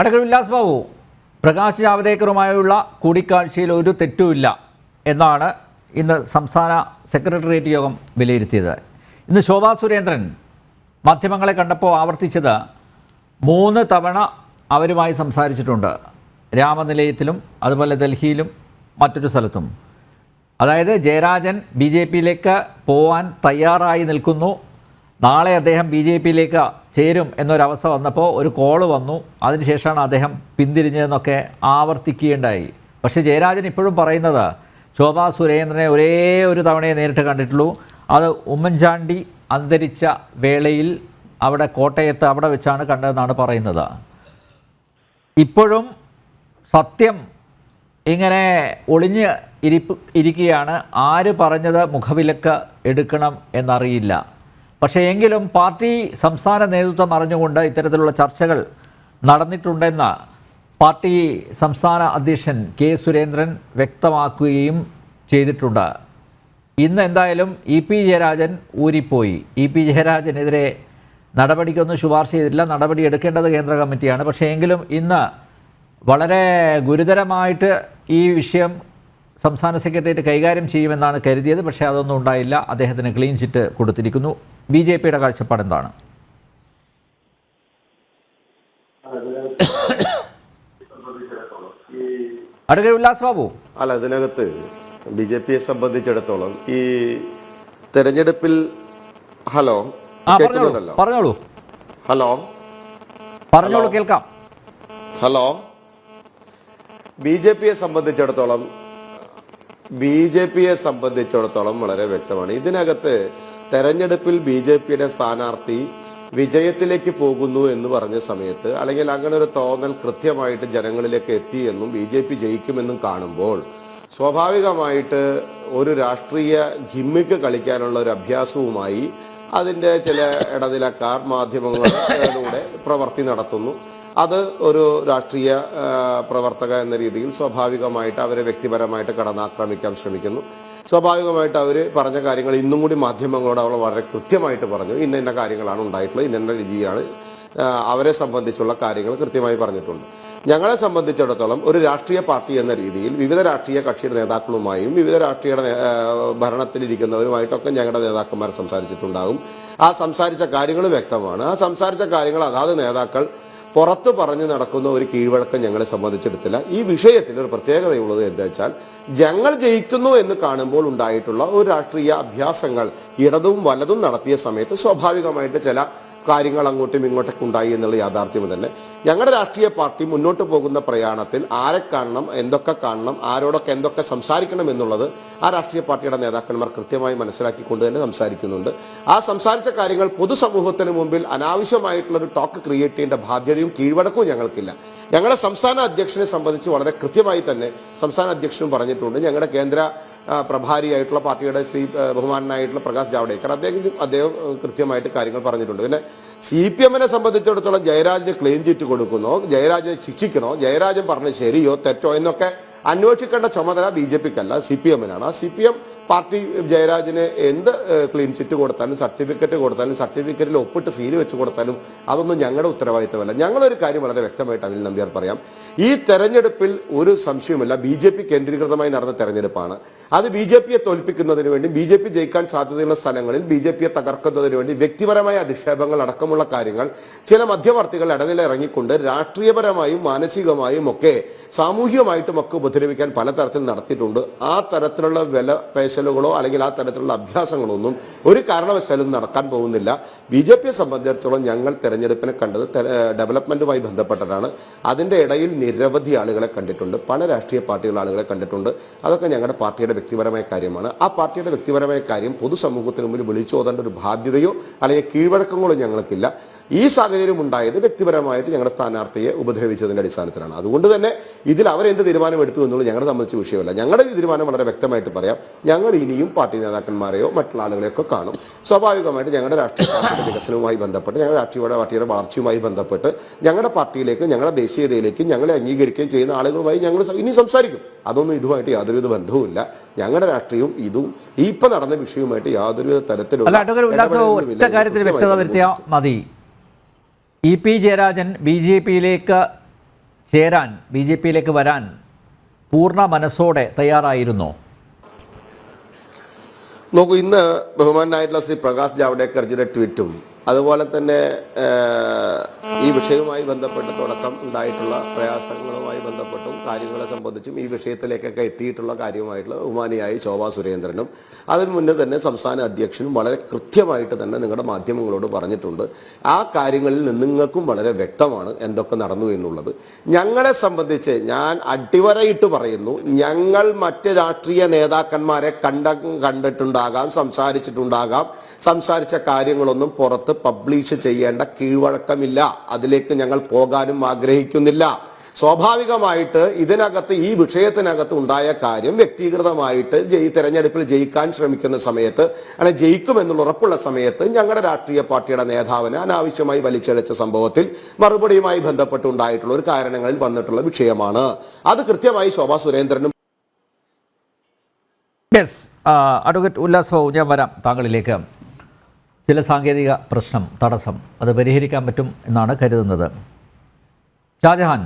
അടക്കൽ ഉല്ലാസ് ബാബു പ്രകാശ് ജാവദേക്കറുമായുള്ള കൂടിക്കാഴ്ചയിൽ ഒരു തെറ്റുമില്ല എന്നാണ് ഇന്ന് സംസ്ഥാന സെക്രട്ടേറിയറ്റ് യോഗം വിലയിരുത്തിയത്. ഇന്ന് ശോഭാ സുരേന്ദ്രൻ മാധ്യമങ്ങളെ കണ്ടപ്പോൾ ആവർത്തിച്ചത് മൂന്ന് തവണ അവരുമായി സംസാരിച്ചിട്ടുണ്ട്. രാമനിലയത്തിലും അതുപോലെ ഡൽഹിയിലും മറ്റൊരു സ്ഥലത്തും. അതായത് ജയരാജൻ ബി ജെ പിയിലേക്ക് പോവാൻ തയ്യാറായി നിൽക്കുന്നു. നാളെ അദ്ദേഹം ബി ജെ പിയിലേക്ക് ചേരും എന്നൊരവസ്ഥ വന്നപ്പോൾ ഒരു കോൾ വന്നു. അതിനുശേഷമാണ് അദ്ദേഹം പിന്തിരിഞ്ഞതെന്നൊക്കെ ആവർത്തിക്കുകയുണ്ടായി. പക്ഷേ ജയരാജൻ ഇപ്പോഴും പറയുന്നത് ശോഭാ സുരേന്ദ്രനെ ഒരേ ഒരു തവണയെ നേരിട്ട് കണ്ടിട്ടുള്ളൂ. അത് ഉമ്മൻചാണ്ടി അന്തരിച്ച വേളയിൽ അവിടെ കോട്ടയത്ത് അവിടെ വെച്ചാണ് കണ്ടതെന്നാണ് പറയുന്നത്. ഇപ്പോഴും സത്യം ഇങ്ങനെ ഒളിഞ്ഞ് ഇരിപ്പ് ഇരിക്കുകയാണ്. ആര് പറഞ്ഞത് മുഖവിലക്ക് എടുക്കണം എന്നറിയില്ല. പക്ഷേ എങ്കിലും പാർട്ടി സംസ്ഥാന നേതൃത്വം അറിഞ്ഞുകൊണ്ട് ഇത്തരത്തിലുള്ള ചർച്ചകൾ നടന്നിട്ടുണ്ടെന്ന് പാർട്ടി സംസ്ഥാന അധ്യക്ഷൻ കെ സുരേന്ദ്രൻ വ്യക്തമാക്കുകയും ചെയ്തിട്ടുണ്ട്. ഇന്ന് എന്തായാലും ഇ പി ജയരാജൻ ഊരിപ്പോയി. ഇ പി ജയരാജനെതിരെ നടപടിക്കൊന്നും ശുപാർശ ചെയ്തിട്ടില്ല. നടപടി എടുക്കേണ്ടത് കേന്ദ്ര കമ്മിറ്റിയാണ്. പക്ഷേ എങ്കിലും ഇന്ന് വളരെ ഗുരുതരമായിട്ട് ഈ വിഷയം സംസ്ഥാന സെക്രട്ടേറിയറ്റ് കൈകാര്യം ചെയ്യുമെന്നാണ് കരുതിയത്. പക്ഷേ അതൊന്നും ഉണ്ടായില്ല. അദ്ദേഹത്തിന് ക്ലീൻ ചിറ്റ് കൊടുത്തിരിക്കുന്നു. ബി ജെ പിയുടെ കാഴ്ചപ്പാട് എന്താണ്? ഉല്ലാസ് ബാബു. അല്ല ഇതിനകത്ത് ബി ജെ പിയെ സംബന്ധിച്ചിടത്തോളം ഈ തെരഞ്ഞെടുപ്പിൽ ഹലോ പറഞ്ഞോളൂ ഹലോ പറഞ്ഞോളൂ കേൾക്കാം. ഹലോ. ബി ജെ പിയെ സംബന്ധിച്ചിടത്തോളം ബി ജെ പിയെ സംബന്ധിച്ചിടത്തോളം വളരെ വ്യക്തമാണ്. ഇതിനകത്ത് തെരഞ്ഞെടുപ്പിൽ ബി ജെ പിയുടെ സ്ഥാനാർത്ഥി വിജയത്തിലേക്ക് പോകുന്നു എന്ന് പറഞ്ഞ സമയത്ത് അല്ലെങ്കിൽ അങ്ങനെ ഒരു തോന്നൽ കൃത്യമായിട്ട് ജനങ്ങളിലേക്ക് എത്തി എന്നും ബി ജെ പി ജയിക്കുമെന്നും കാണുമ്പോൾ സ്വാഭാവികമായിട്ട് ഒരു രാഷ്ട്രീയ ഗിമ്മിക്ക് കളിക്കാനുള്ള ഒരു അഭ്യാസവുമായി അതിന്റെ ചില ഇടനിലക്കാർ മാധ്യമങ്ങളിലൂടെ പ്രവർത്തി നടത്തുന്നു. അത് ഒരു രാഷ്ട്രീയ പ്രവർത്തക എന്ന രീതിയിൽ സ്വാഭാവികമായിട്ട് അവരെ വ്യക്തിപരമായിട്ട് കടന്നാക്രമിക്കാൻ ശ്രമിക്കുന്നു. സ്വാഭാവികമായിട്ട് അവർ പറഞ്ഞ കാര്യങ്ങൾ ഇന്നും കൂടി മാധ്യമങ്ങളോട് അവൾ വളരെ കൃത്യമായിട്ട് പറഞ്ഞു. ഇന്ന ഇന്ന കാര്യങ്ങളാണ് ഉണ്ടായിട്ടുള്ളത് ഇന്ന രീതിയാണ് അവരെ സംബന്ധിച്ചുള്ള കാര്യങ്ങൾ കൃത്യമായി പറഞ്ഞിട്ടുണ്ട്. ഞങ്ങളെ സംബന്ധിച്ചിടത്തോളം ഒരു രാഷ്ട്രീയ പാർട്ടി എന്ന രീതിയിൽ വിവിധ രാഷ്ട്രീയ കക്ഷിയുടെ നേതാക്കളുമായും വിവിധ രാഷ്ട്രീയ ഭരണത്തിലിരിക്കുന്നവരുമായിട്ടൊക്കെ ഞങ്ങളുടെ നേതാക്കന്മാർ സംസാരിച്ചിട്ടുണ്ടാകും. ആ സംസാരിച്ച കാര്യങ്ങൾ വ്യക്തമാണ്. ആ സംസാരിച്ച കാര്യങ്ങൾ അതാത് നേതാക്കൾ പുറത്ത് പറഞ്ഞു നടക്കുന്ന ഒരു കീഴ്വഴക്കം ഞങ്ങളെ സംബന്ധിച്ചെടുത്തില്ല. ഈ വിഷയത്തിൽ ഒരു പ്രത്യേകതയുള്ളത് എന്താ വെച്ചാൽ ഞങ്ങൾ ജയിക്കുന്നു എന്ന് കാണുമ്പോൾ ഉണ്ടായിട്ടുള്ള ഒരു രാഷ്ട്രീയ അഭ്യാസങ്ങൾ ഇടതും വലതും നടത്തിയ സമയത്ത് സ്വാഭാവികമായിട്ട് ചില കാര്യങ്ങൾ അങ്ങോട്ടും ഇങ്ങോട്ടൊക്കെ ഉണ്ടായി എന്നുള്ള യാഥാർത്ഥ്യം തന്നെ. ഞങ്ങളുടെ രാഷ്ട്രീയ പാർട്ടി മുന്നോട്ട് പോകുന്ന പ്രയാണത്തിൽ ആരെ കാണണം എന്തൊക്കെ കാണണം ആരോടൊക്കെ എന്തൊക്കെ സംസാരിക്കണം എന്നുള്ളത് ആ രാഷ്ട്രീയ പാർട്ടിയുടെ നേതാക്കന്മാർ കൃത്യമായി മനസ്സിലാക്കിക്കൊണ്ട് തന്നെ സംസാരിക്കുന്നുണ്ട്. ആ സംസാരിച്ച കാര്യങ്ങൾ പൊതുസമൂഹത്തിന് മുമ്പിൽ അനാവശ്യമായിട്ടുള്ള ഒരു ടോക്ക് ക്രിയേറ്റ് ചെയ്യേണ്ട ബാധ്യതയും കീഴ്വഴക്കവും ഞങ്ങൾക്കില്ല. ഞങ്ങളുടെ സംസ്ഥാന അധ്യക്ഷനെ സംബന്ധിച്ച് വളരെ കൃത്യമായി തന്നെ സംസ്ഥാന അധ്യക്ഷനും പറഞ്ഞിട്ടുണ്ട്. ഞങ്ങളുടെ കേന്ദ്ര പ്രഭാരിയായിട്ടുള്ള പാർട്ടിയുടെ ശ്രീ ബഹുമാനായിട്ടുള്ള പ്രകാശ് ജാവ്ഡേക്കർ അദ്ദേഹം അദ്ദേഹം കൃത്യമായിട്ട് കാര്യങ്ങൾ പറഞ്ഞിട്ടുണ്ട്. പിന്നെ സി പി എമ്മിനെ സംബന്ധിച്ചിടത്തോളം ജയരാജന് ക്ലീൻ ചിറ്റ് കൊടുക്കുന്നോ. ജയരാജനെ ശിക്ഷിക്കണോ? ജയരാജൻ പറഞ്ഞ ശരിയോ തെറ്റോ എന്നൊക്കെ അന്വേഷിക്കേണ്ട ചുമതല ബി ജെ പിക്കല്ല സി പി എമ്മിനാണ്. സി പി എം പാർട്ടി ജയരാജന് എന്ത് ക്ലീൻ ചിറ്റ് കൊടുത്താലും സർട്ടിഫിക്കറ്റ് കൊടുത്താലും സർട്ടിഫിക്കറ്റിൽ ഒപ്പിട്ട് സീൽ വെച്ച് കൊടുത്താലും അതൊന്നും ഞങ്ങളുടെ ഉത്തരവാദിത്തമല്ല. ഞങ്ങളൊരു കാര്യം വളരെ വ്യക്തമായിട്ട് അനിൽ നമ്പ്യാർ പറയാം. ഈ തെരഞ്ഞെടുപ്പിൽ ഒരു സംശയവുമില്ല. ബി ജെ പി കേന്ദ്രീകൃതമായി നടന്ന തെരഞ്ഞെടുപ്പാണ്. അത് ബി ജെ പിയെ തോൽപ്പിക്കുന്നതിന് വേണ്ടി ബി ജെ പി ജയിക്കാൻ സാധ്യതയുള്ള സ്ഥലങ്ങളിൽ ബി ജെ പിയെ തകർക്കുന്നതിന് വേണ്ടി വ്യക്തിപരമായ അധിക്ഷേപങ്ങൾ അടക്കമുള്ള കാര്യങ്ങൾ ചില മധ്യവർത്തികൾ ഇടനില ഇറങ്ങിക്കൊണ്ട് രാഷ്ട്രീയപരമായും മാനസികമായും ഒക്കെ സാമൂഹികമായിട്ടും ഒക്കെ ഉപദ്രവിക്കാൻ പലതരത്തിൽ നടത്തിയിട്ടുണ്ട്. ആ തരത്തിലുള്ള വില പേശലുകളോ അല്ലെങ്കിൽ ആ തരത്തിലുള്ള അഭ്യാസങ്ങളൊന്നും ഒരു കാരണവശാലും നടക്കാൻ പോകുന്നില്ല. ബി ജെ പിയെ സംബന്ധിച്ചിടത്തോളം ഞങ്ങൾ തെരഞ്ഞെടുപ്പിനെ കണ്ടത് ഡെവലപ്മെന്റുമായി ബന്ധപ്പെട്ടതാണ്. അതിന്റെ ഇടയിൽ നിരവധി ആളുകളെ കണ്ടിട്ടുണ്ട്. പല രാഷ്ട്രീയ പാർട്ടികളുടെ ആളുകളെ കണ്ടിട്ടുണ്ട്. അതൊക്കെ ഞങ്ങളുടെ പാർട്ടിയുടെ വ്യക്തിപരമായ കാര്യമാണ്. ആ പാർട്ടിയുടെ വ്യക്തിപരമായ കാര്യം പൊതുസമൂഹത്തിന് മുമ്പിൽ വിളിച്ചോതേണ്ട ഒരു ബാധ്യതയോ അല്ലെങ്കിൽ കീഴ്വഴക്കങ്ങളോ ഞങ്ങൾക്കില്ല. ഈ സാഹചര്യം ഉണ്ടായത് വ്യക്തിപരമായിട്ട് ഞങ്ങളുടെ സ്ഥാനാർത്ഥിയെ ഉപദ്രവിച്ചതിന്റെ അടിസ്ഥാനത്തിലാണ്. അതുകൊണ്ട് തന്നെ ഇതിൽ അവരെന്ത് തീരുമാനം എടുത്തു എന്നുള്ളത് ഞങ്ങളെ സംബന്ധിച്ച് വിഷയമല്ല. ഞങ്ങളുടെ ഈ തീരുമാനം വളരെ വ്യക്തമായിട്ട് പറയാം. ഞങ്ങൾ ഇനിയും പാർട്ടി നേതാക്കന്മാരെയോ മറ്റുള്ള ആളുകളെയൊക്കെ കാണും. സ്വാഭാവികമായിട്ട് ഞങ്ങളുടെ രാഷ്ട്രീയ പാർട്ടിയുടെ വികസനവുമായി ബന്ധപ്പെട്ട് ഞങ്ങളുടെ രാഷ്ട്രീയ പാർട്ടിയുടെ വളർച്ചയുമായി ബന്ധപ്പെട്ട് ഞങ്ങളുടെ പാർട്ടിയിലേക്ക് ഞങ്ങളുടെ ദേശീയതയിലേക്കും ഞങ്ങളെ അംഗീകരിക്കുകയും ചെയ്യുന്ന ആളുകളുമായി ഞങ്ങൾ ഇനി സംസാരിക്കും. അതൊന്നും ഇതുമായിട്ട് യാതൊരുവിധ ബന്ധവുമില്ല. ഞങ്ങളുടെ രാഷ്ട്രീയവും ഇതും ഈ ഇപ്പൊ നടന്ന വിഷയവുമായിട്ട് യാതൊരുവിധ തരത്തിലുള്ള. ഒറ്റ കാര്യത്തിൽ വ്യക്തത വരുത്തിയാൽ മതി. E P Jayarajan B J പിയിലേക്ക് ചേരാൻ ബി ജെ പിയിലേക്ക് വരാൻ പൂർണ മനസ്സോടെ തയ്യാറായിരുന്നോ. നോക്കൂ ഇന്ന് ബഹുമാനായിട്ടുള്ള ശ്രീ പ്രകാശ് ജാവ്ദേക്കർജിയുടെ ട്വീറ്റും അതുപോലെ തന്നെ ഈ വിഷയവുമായി ബന്ധപ്പെട്ട് തുടക്കം ഉണ്ടായിട്ടുള്ള പ്രയാസങ്ങളുമായി ബന്ധപ്പെട്ടും കാര്യങ്ങളെ സംബന്ധിച്ചും ഈ വിഷയത്തിലേക്കൊക്കെ എത്തിയിട്ടുള്ള കാര്യമായിട്ടുള്ള ബഹുമാനിയായി ശോഭാ സുരേന്ദ്രനും അതിന് മുന്നേ തന്നെ സംസ്ഥാന അധ്യക്ഷനും വളരെ കൃത്യമായിട്ട് തന്നെ നിങ്ങളുടെ മാധ്യമങ്ങളോട് പറഞ്ഞിട്ടുണ്ട്. ആ കാര്യങ്ങളിൽ നിങ്ങൾക്കും വളരെ വ്യക്തമാണ് എന്തൊക്കെ നടന്നു എന്നുള്ളത്. ഞങ്ങളെ സംബന്ധിച്ച് ഞാൻ അടിവരയിട്ട് പറയുന്നു ഞങ്ങൾ മറ്റ് രാഷ്ട്രീയ നേതാക്കന്മാരെ കണ്ട കണ്ടിട്ടുണ്ടാകാം സംസാരിച്ചിട്ടുണ്ടാകാം. സംസാരിച്ച കാര്യങ്ങളൊന്നും പുറത്ത് പബ്ലിഷ് ചെയ്യേണ്ട കീഴ്വഴക്കമില്ല. അതിലേക്ക് ഞങ്ങൾ പോകാനും ആഗ്രഹിക്കുന്നില്ല. സ്വാഭാവികമായിട്ട് ഇതിനകത്ത് ഈ വിഷയത്തിനകത്ത് ഉണ്ടായ കാര്യം വ്യക്തിഗതമായിട്ട് ജയി തെരഞ്ഞെടുപ്പിൽ ജയിക്കാൻ ശ്രമിക്കുന്ന സമയത്ത് അങ്ങനെ ജയിക്കുമെന്നുള്ള ഉറപ്പുള്ള സമയത്ത് ഞങ്ങളുടെ രാഷ്ട്രീയ പാർട്ടിയുടെ നേതാവിനെ അനാവശ്യമായി വലിച്ചഴച്ച സംഭവത്തിൽ മറുപടിയുമായി ബന്ധപ്പെട്ടുണ്ടായിട്ടുള്ള ഒരു കാരണങ്ങളിൽ വന്നിട്ടുള്ള വിഷയമാണ്. അത് കൃത്യമായി ശോഭാ സുരേന്ദ്രനും അഡ്വക്കേറ്റ് ഉല്ലാസ് ഞാൻ വരാം താങ്കളിലേക്ക്. ചില സാങ്കേതിക പ്രശ്നം തടസ്സം അത് പരിഹരിക്കാൻ പറ്റും എന്നാണ് കരുതുന്നത്. ഷാജഹാൻ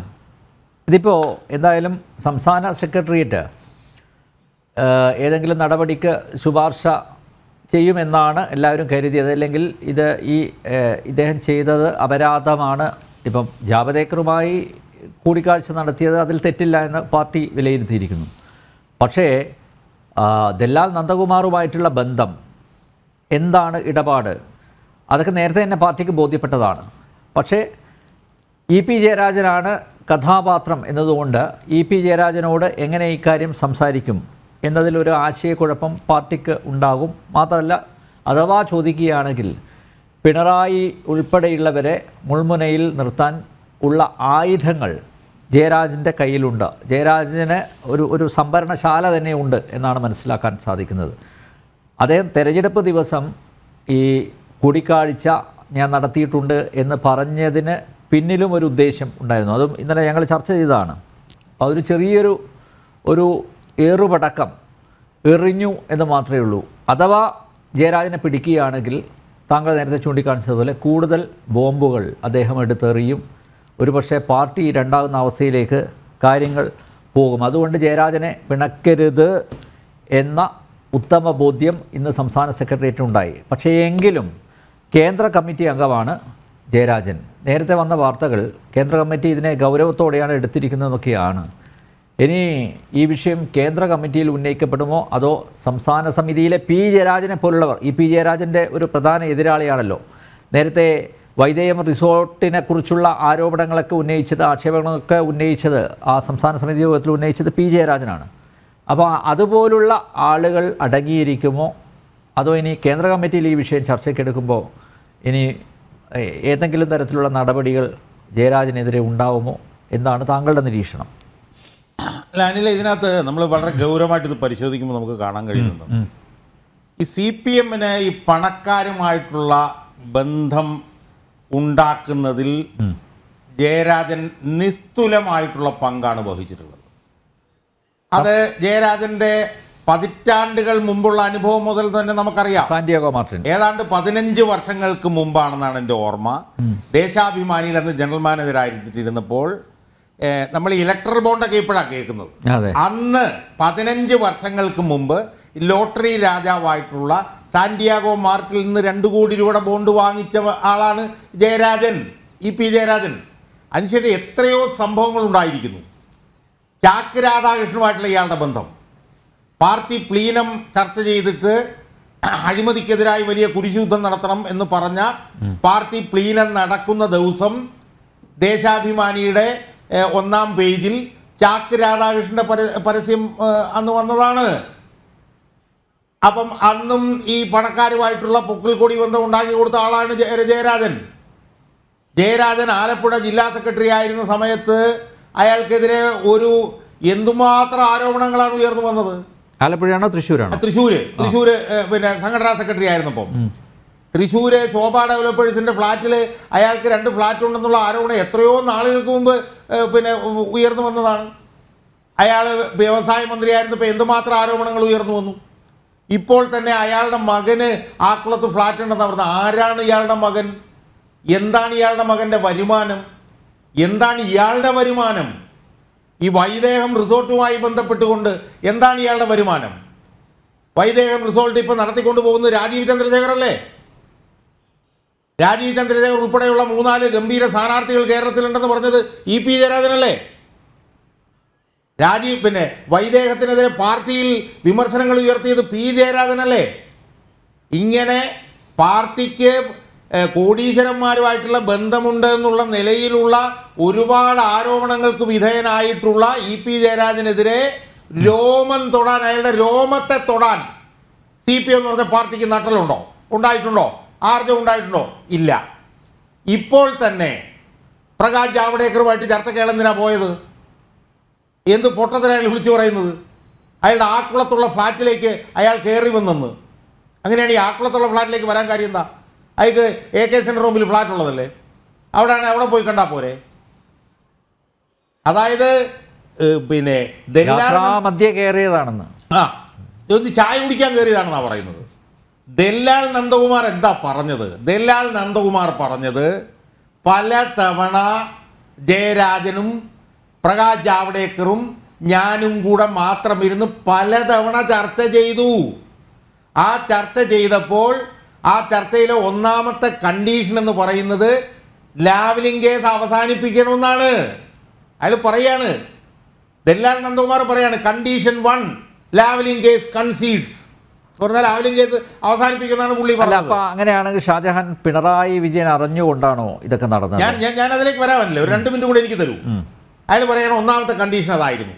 ഇതിപ്പോൾ എന്തായാലും സംസ്ഥാന സെക്രട്ടേറിയറ്റ് ഏതെങ്കിലും നടപടിക്ക് ശുപാർശ ചെയ്യുമെന്നാണ് എല്ലാവരും കരുതിയത്. അല്ലെങ്കിൽ ഇത് ഈ ഇദ്ദേഹം ചെയ്തത് അപരാധമാണ്. ഇപ്പം ജാവദേക്കറുമായി കൂടിക്കാഴ്ച നടത്തിയത് അതിൽ തെറ്റില്ല എന്ന് പാർട്ടി വിലയിരുത്തിയിരിക്കുന്നു. പക്ഷേ ദല്ലാൽ നന്ദകുമാറുമായിട്ടുള്ള ബന്ധം എന്താണ് ഇടപാട്? അതൊക്കെ നേരത്തെ തന്നെ പാർട്ടിക്ക് ബോധ്യപ്പെട്ടതാണ്. പക്ഷേ ഇ പി ജയരാജനാണ് കഥാപാത്രം എന്നതുകൊണ്ട് ഇ പി ജയരാജനോട് എങ്ങനെ ഇക്കാര്യം സംസാരിക്കും എന്നതിലൊരു ആശയക്കുഴപ്പം പാർട്ടിക്ക് ഉണ്ടാകും. മാത്രമല്ല അഥവാ ചോദിക്കുകയാണെങ്കിൽ പിണറായി ഉൾപ്പെടെയുള്ളവരെ മുൾമുനയിൽ നിർത്താൻ ഉള്ള ആയുധങ്ങൾ ജയരാജന്റെ കയ്യിലുണ്ട്. ജയരാജന് ഒരു ഒരു സംഭരണശാല തന്നെയുണ്ട് എന്നാണ് മനസ്സിലാക്കാൻ സാധിക്കുന്നത്. അദ്ദേഹം തെരഞ്ഞെടുപ്പ് ദിവസം ഈ കൂടിക്കാഴ്ച ഞാൻ നടത്തിയിട്ടുണ്ട് എന്ന് പറഞ്ഞതിന് പിന്നിലും ഒരു ഉദ്ദേശം ഉണ്ടായിരുന്നു. അതും ഇന്നലെ ഞങ്ങൾ ചർച്ച ചെയ്തതാണ്. അതൊരു ചെറിയൊരു ഒരു ഏറുപടക്കം എറിഞ്ഞു എന്ന് മാത്രമേ ഉള്ളൂ. അഥവാ ജയരാജനെ പിടിക്കുകയാണെങ്കിൽ താങ്കൾ നേരത്തെ ചൂണ്ടിക്കാണിച്ചതുപോലെ കൂടുതൽ ബോംബുകൾ അദ്ദേഹം എടുത്തെറിയും. ഒരുപക്ഷെ പാർട്ടി രണ്ടാകുന്ന അവസ്ഥയിലേക്ക് കാര്യങ്ങൾ പോകും. അതുകൊണ്ട് ജയരാജനെ പിണക്കരുത് എന്ന ഉത്തമ ബോധ്യം ഇന്ന് സംസ്ഥാന സെക്രട്ടേറിയറ്റ് ഉണ്ടായി. പക്ഷേ എങ്കിലും കേന്ദ്ര കമ്മിറ്റി അംഗമാണ് ജയരാജൻ. നേരത്തെ വന്ന വാർത്തകൾ കേന്ദ്ര കമ്മിറ്റി ഇതിനെ ഗൗരവത്തോടെയാണ് എടുത്തിരിക്കുന്നതെന്നൊക്കെയാണ് ഇനി ഈ വിഷയം കേന്ദ്ര കമ്മിറ്റിയിൽ ഉന്നയിക്കപ്പെടുമോ അതോ സംസ്ഥാന സമിതിയിലെ പി ജയരാജനെ പോലുള്ളവർ? ഈ പി ജയരാജന്റെ ഒരു പ്രധാന എതിരാളിയാണല്ലോ. നേരത്തെ വൈദേയം റിസോർട്ടിനെ കുറിച്ചുള്ള ആരോപണങ്ങളൊക്കെ ഉന്നയിച്ചത് ആക്ഷേപങ്ങളൊക്കെ ഉന്നയിച്ചത് ആ സംസ്ഥാന സമിതി യോഗത്തിൽ ഉന്നയിച്ചത് പി ജയരാജനാണ്. അപ്പോൾ അതുപോലുള്ള ആളുകൾ അടങ്ങിയിരിക്കുമോ? അതോ ഇനി കേന്ദ്ര കമ്മിറ്റിയിൽ ഈ വിഷയം ചർച്ചയ്ക്കെടുക്കുമ്പോൾ ഇനി ഏതെങ്കിലും തരത്തിലുള്ള നടപടികൾ ജയരാജനെതിരെ ഉണ്ടാവുമോ എന്താണ് താങ്കളുടെ നിരീക്ഷണം. അല്ല അനില ഇതിനകത്ത് നമ്മൾ വളരെ ഗൗരവമായിട്ട് ഇത് പരിശോധിക്കുമ്പോൾ നമുക്ക് കാണാൻ കഴിയുന്നുണ്ട് ഈ സി പി എമ്മിന് ഈ പണക്കാരുമായിട്ടുള്ള ബന്ധം ഉണ്ടാക്കുന്നതിൽ ജയരാജൻ നിസ്തുലമായിട്ടുള്ള പങ്കാണ് വഹിച്ചിട്ടുള്ളത്. അത് ജയരാജന്റെ പതിറ്റാണ്ടുകൾ മുമ്പുള്ള അനുഭവം മുതൽ തന്നെ നമുക്കറിയാം. Santiago Martin. ഏതാണ്ട് പതിനഞ്ച് വർഷങ്ങൾക്ക് മുമ്പാണെന്നാണ് എന്റെ ഓർമ്മ. ദേശാഭിമാനിയിൽ അന്ന് ജനറൽ മാനേജറായിരുന്നിട്ടിരുന്നപ്പോൾ നമ്മൾ ഇലക്ട്രൽ ബോണ്ടൊക്കെ ഇപ്പോഴാണ് കേൾക്കുന്നത്. അന്ന് പതിനഞ്ച് വർഷങ്ങൾക്ക് മുമ്പ് ലോട്ടറി രാജാവായിട്ടുള്ള സാന്റിയാഗോ മാർക്കിൽ നിന്ന് രണ്ട് കോടി രൂപയുടെ ബോണ്ട് വാങ്ങിച്ച ആളാണ് ജയരാജൻ ഇ പി ജയരാജൻ. അതിനുശേഷം എത്രയോ സംഭവങ്ങൾ ഉണ്ടായിരിക്കുന്നു. ചാക്ക് രാധാകൃഷ്ണനുമായിട്ടുള്ള ഇയാളുടെ ബന്ധം. പാർട്ടി പ്ലീനം ചർച്ച ചെയ്തിട്ട് അഴിമതിക്കെതിരായി വലിയ കുരിശുദ്ധം നടത്തണം എന്ന് പറഞ്ഞ പാർട്ടി പ്ലീനം നടക്കുന്ന ദിവസം ദേശാഭിമാനിയുടെ ഒന്നാം പേജിൽ ചാക്ക് രാധാകൃഷ്ണന്റെ പരസ്യം അന്ന് വന്നതാണ്. അപ്പം അന്നും ഈ പണക്കാരുമായിട്ടുള്ള പൊക്കിൽ കൊടി ബന്ധം ഉണ്ടാക്കി കൊടുത്ത ആളാണ് ജയരാജൻ. ജയരാജൻ ആലപ്പുഴ ജില്ലാ സെക്രട്ടറി ആയിരുന്ന സമയത്ത് അയാൾക്കെതിരെ ഒരു എന്തുമാത്രം ആരോപണങ്ങളാണ് ഉയർന്നു വന്നത്? ആലപ്പുഴയാണോ തൃശ്ശൂരാണോ? തൃശ്ശൂര്. തൃശ്ശൂര് പിന്നെ സംഘടനാ സെക്രട്ടറി ആയിരുന്നപ്പം. തൃശ്ശൂര് ശോഭ ഡെവലപ്പേഴ്സിന്റെ ഫ്ലാറ്റിൽ അയാൾക്ക് രണ്ട് ഫ്ലാറ്റ് ഉണ്ടെന്നുള്ള ആരോപണം എത്രയോ നാളുകൾക്ക് മുമ്പ് പിന്നെ ഉയർന്നു വന്നതാണ്. അയാൾ വ്യവസായ മന്ത്രിയായിരുന്നപ്പോൾ എന്തുമാത്രം ആരോപണങ്ങൾ ഉയർന്നു വന്നു? ഇപ്പോൾ തന്നെ അയാളുടെ മകന് ആക്കുളത്ത് ഫ്ലാറ്റ് ഉണ്ടെന്ന് പറഞ്ഞത് ആരാണ് ഇയാളുടെ മകൻ? എന്താണ് ഇയാളുടെ മകന്റെ വരുമാനം? എന്താണ് ഇയാളുടെ വരുമാനം? ഈ വൈദേഹം റിസോർട്ടുമായി ബന്ധപ്പെട്ടുകൊണ്ട് എന്താണ് ഇയാളുടെ വരുമാനം? വൈദേഹം റിസോർട്ട് ഇപ്പൊ നടത്തിക്കൊണ്ടു പോകുന്നത് രാജീവ് ചന്ദ്രശേഖർ അല്ലേ? രാജീവ് ചന്ദ്രശേഖർ ഉൾപ്പെടെയുള്ള മൂന്നാൽ ഗംഭീര സ്ഥാനാർത്ഥികൾ കേരളത്തിലുണ്ടെന്ന് പറഞ്ഞത് ഇ പി ജയരാജനല്ലേ രാജീവ് പിന്നെ വൈദേഹത്തിനെതിരെ പാർട്ടിയിൽ വിമർശനങ്ങൾ ഉയർത്തിയത് പി ജയരാജനല്ലേ ഇങ്ങനെ പാർട്ടിക്ക് കോടീശ്വരന്മാരുമായിട്ടുള്ള ബന്ധമുണ്ട് എന്നുള്ള നിലയിലുള്ള ഒരുപാട് ആരോപണങ്ങൾക്ക് വിധേയനായിട്ടുള്ള ഇ പി ജയരാജനെതിരെ രോമൻ തൊടാൻ അയാളുടെ രോമത്തെ തൊടാൻ സി പി എം എന്ന് പറഞ്ഞ പാർട്ടിക്ക് നട്ടലുണ്ടോ? ഉണ്ടായിട്ടുണ്ടോ? ആർജം ഉണ്ടായിട്ടുണ്ടോ? ഇല്ല. ഇപ്പോൾ തന്നെ പ്രകാശ് ജാവ്ഡേക്കറുമായിട്ട് ചർച്ച എന്തിനാ പോയത്? എന്ത് പൊട്ടത്തിനാ അയാൾ വിളിച്ചു പറയുന്നത്? അയാളുടെ ആക്കുളത്തുള്ള ഫ്ലാറ്റിലേക്ക് അയാൾ കയറി വന്നെന്ന്. അങ്ങനെയാണ് ഈ ആക്കുളത്തുള്ള ഫ്ലാറ്റിലേക്ക് വരാൻ കാര്യം എന്താ? അയാൾക്ക് എ കെ സിന്റെ റൂമിൽ ഫ്ലാറ്റ് ഉള്ളതല്ലേ? അവിടെയാണ് അവിടെ പോയി കണ്ടാൽ പോരെ? അതായത് പിന്നെ മധ്യേ കയറിയതാണെന്ന്. ആ ഒന്ന് ചായ കുടിക്കാൻ കയറിയതാണെന്നാ പറയുന്നത്. ദല്ലാൽ നന്ദകുമാർ എന്താ പറഞ്ഞത്? ദല്ലാൽ നന്ദകുമാർ പറഞ്ഞത് പല തവണ ജയരാജനും പ്രകാശ് ജാവ്ഡേക്കറും ഞാനും കൂടെ മാത്രം ഇരുന്ന് പലതവണ ചർച്ച ചെയ്തു. ആ ചർച്ച ചെയ്തപ്പോൾ ആ ചർച്ചയിലെ ഒന്നാമത്തെ കണ്ടീഷൻ എന്ന് പറയുന്നത് ലാവലിംഗ് കേസ് അവസാനിപ്പിക്കണമെന്നാണ്. അയാൾ പറയാണ്. ദല്ലാൽ നന്ദകുമാർ പറയാണ് condition one Lavalin case concedes പറഞ്ഞാൽ ലാവലിംഗ് കേസ് അവസാനിപ്പിക്കുന്നതാണ് പുള്ളി പറഞ്ഞത്. അങ്ങനെയാണെങ്കിൽ ഷാജഹാൻ പിണറായി വിജയൻ അറിഞ്ഞുകൊണ്ടാണോ ഇതൊക്കെ നടന്നത്? ഞാൻ ഞാൻ ഞാൻ അതിലേക്ക് വരാമല്ലോ. ഒരു രണ്ട് മിനിറ്റ് കൂടെ എനിക്ക് തരൂ. അയാൾ പറയണ ഒന്നാമത്തെ കണ്ടീഷൻ അതായിരുന്നു.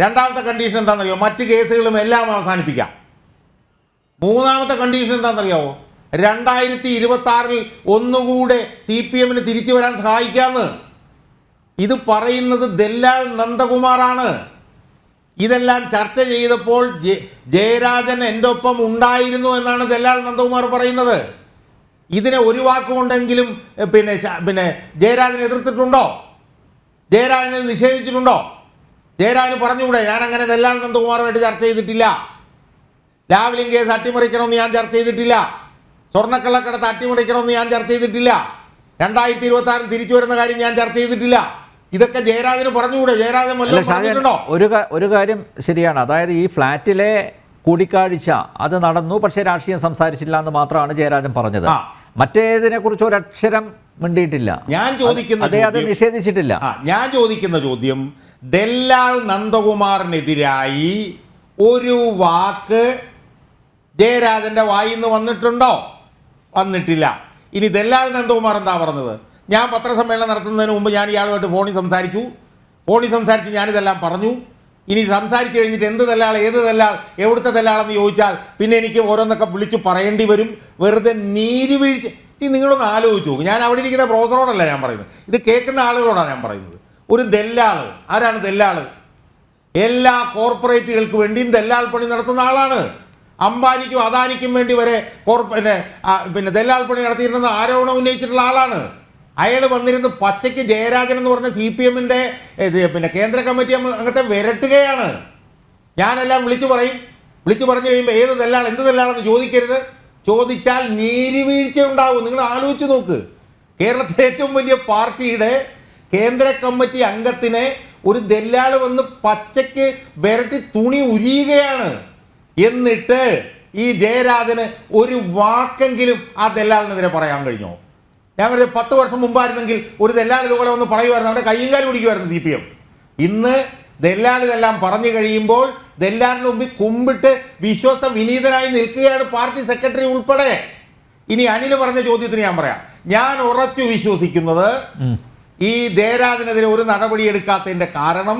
രണ്ടാമത്തെ കണ്ടീഷൻ എന്താണെന്നറിയോ? മറ്റ് കേസുകളും എല്ലാം അവസാനിപ്പിക്കാം. മൂന്നാമത്തെ കണ്ടീഷൻ എന്താണെന്നറിയാവോ? രണ്ടായിരത്തി ഇരുപത്തി ആറിൽ ഒന്നുകൂടെ സി പി എമ്മിന് തിരിച്ചു വരാൻ സഹായിക്കാമെന്ന് ഇത് പറയുന്നത് ദല്ലാൽ നന്ദകുമാറാണ്. ഇതെല്ലാം ചർച്ച ചെയ്തപ്പോൾ ജയരാജൻ എന്റെ ഒപ്പം ഉണ്ടായിരുന്നു എന്നാണ് ദല്ലാൽ നന്ദകുമാർ പറയുന്നത്. ഇതിനെ ഒരു വാക്കുകൊണ്ടെങ്കിലും പിന്നെ പിന്നെ ജയരാജൻ എതിർത്തിട്ടുണ്ടോ? ജയരാജനെ നിഷേധിച്ചിട്ടുണ്ടോ? ജയരാജന് പറഞ്ഞുകൂടെ ഞാൻ അങ്ങനെ ദല്ലാൽ നന്ദകുമാറുമായിട്ട് ചർച്ച ചെയ്തിട്ടില്ല. ലാവലിംഗ് കേസ് അട്ടിമറിക്കണമെന്ന് ഞാൻ ചർച്ച ചെയ്തിട്ടില്ല. സ്വർണക്കള്ളക്കടത്ത് അട്ടിമറിക്കണമെന്ന് ഞാൻ ചർച്ച ചെയ്തിട്ടില്ല. രണ്ടായിരത്തി ഇരുപത്തി ആറിൽ തിരിച്ചു വരുന്ന കാര്യം ഞാൻ ചർച്ച ചെയ്തിട്ടില്ല. ഇതൊക്കെ ജയരാജന് പറഞ്ഞുകൂടെ? ജയരാജൻ പറഞ്ഞിട്ടുണ്ടോ? ഒരു ഒരു കാര്യം ശരിയാണ്. അതായത് ഈ ഫ്ലാറ്റിലെ കൂടിക്കാഴ്ച അത് നടന്നു പക്ഷേ രാഷ്ട്രീയം സംസാരിച്ചില്ല എന്ന് മാത്രമാണ് ജയരാജൻ പറഞ്ഞത്. മറ്റേതിനെ കുറിച്ച് ഒരക്ഷരം മിണ്ടിയിട്ടില്ല. ഞാൻ ചോദിക്കുന്ന അത് നിഷേധിച്ചിട്ടില്ല. ഞാൻ ചോദിക്കുന്ന ചോദ്യം ദല്ലാൽ നന്ദകുമാറിനെതിരായി ഒരു വാക്ക് ജയരാജന്റെ വായിന്ന് വന്നിട്ടുണ്ടോ? വന്നിട്ടില്ല. ഇനി ദല്ലാൽ നന്ദകുമാർ എന്താ പറഞ്ഞത്? ഞാൻ പത്രസമ്മേളനം നടത്തുന്നതിന് മുമ്പ് ഞാൻ ഇയാളുമായിട്ട് ഫോണിൽ സംസാരിച്ചു. ഫോണിൽ സംസാരിച്ച് ഞാനിതെല്ലാം പറഞ്ഞു. ഇനി സംസാരിച്ച് കഴിഞ്ഞിട്ട് എന്ത് ദല്ലാൾ ഏത് തല്ലാൾ എവിടുത്തെ ദല്ലാളെന്ന് ചോദിച്ചാൽ പിന്നെ എനിക്ക് ഓരോന്നൊക്കെ വിളിച്ച് പറയേണ്ടി വരും. വെറുതെ നീരുവീഴ്ച ഈ നിങ്ങളൊന്ന് ആലോചിച്ച് നോക്കും. ഞാൻ അവിടെ ഇരിക്കുന്ന ബ്രോസറോടല്ല ഞാൻ പറയുന്നത്. ഇത് കേൾക്കുന്ന ആളുകളോടാണ് ഞാൻ പറയുന്നത്. ഒരു ദല്ലാൾ ആരാണ് ദല്ലാൾ എല്ലാ കോർപ്പറേറ്റുകൾക്ക് വേണ്ടിയും ദല്ലാൾ പണി നടത്തുന്ന ആളാണ്. അംബാനിക്കും അദാനിക്കും വേണ്ടി വരെ പിന്നെ പിന്നെ ദല്ലാൽ പണി നടത്തിയിരുന്നത് ആരോപണം ഉന്നയിച്ചിട്ടുള്ള ആളാണ്. അയാൾ വന്നിരുന്ന് പച്ചയ്ക്ക് ജയരാജൻ എന്ന് പറഞ്ഞ സി പി എമ്മിന്റെ പിന്നെ കേന്ദ്ര കമ്മിറ്റി അംഗ- അംഗത്തെ വിരട്ടുകയാണ്. ഞാനെല്ലാം വിളിച്ചു പറയും. വിളിച്ചു പറഞ്ഞു കഴിയുമ്പോൾ ഏത് ദല്ലാൾ എന്ത് ദല്ലാളെന്ന് ചോദിക്കരുത്. ചോദിച്ചാൽ നീരുവീഴ്ച ഉണ്ടാവും. നിങ്ങൾ ആലോചിച്ച് നോക്ക്. കേരളത്തിലെ ഏറ്റവും വലിയ പാർട്ടിയുടെ കേന്ദ്ര കമ്മിറ്റി അംഗത്തിനെ ഒരു ദല്ലാൾ വന്ന് പച്ചയ്ക്ക് വിരട്ടി തുണി ഉരിയുകയാണ്. എന്നിട്ട് ഈ ജയരാജന് ഒരു വാക്കെങ്കിലും ആ ദല്ലാളിനെതിരെ പറയാൻ കഴിഞ്ഞോ? ഞാൻ ഒരു പത്ത് വർഷം മുമ്പായിരുന്നെങ്കിൽ ഒരു ദല്ലാൾ ഇതുപോലെ ഒന്ന് പറയുമായിരുന്നു. അവിടെ കയ്യും കാലും പിടിക്കുമായിരുന്നു സി പി എം. ഇന്ന് ദല്ലാൾ ഇതെല്ലാം പറഞ്ഞു കഴിയുമ്പോൾ ദല്ലാളിന് മുമ്പിൽ കുമ്പിട്ട് വിശ്വസ്ത വിനീതനായി നിൽക്കുകയാണ് പാർട്ടി സെക്രട്ടറി ഉൾപ്പെടെ. ഇനി അനിൽ പറഞ്ഞ ചോദ്യത്തിന് ഞാൻ പറയാം. ഞാൻ ഉറച്ചു വിശ്വസിക്കുന്നത് ഈ ജയരാജനെതിരെ ഒരു നടപടി എടുക്കാത്തതിന്റെ കാരണം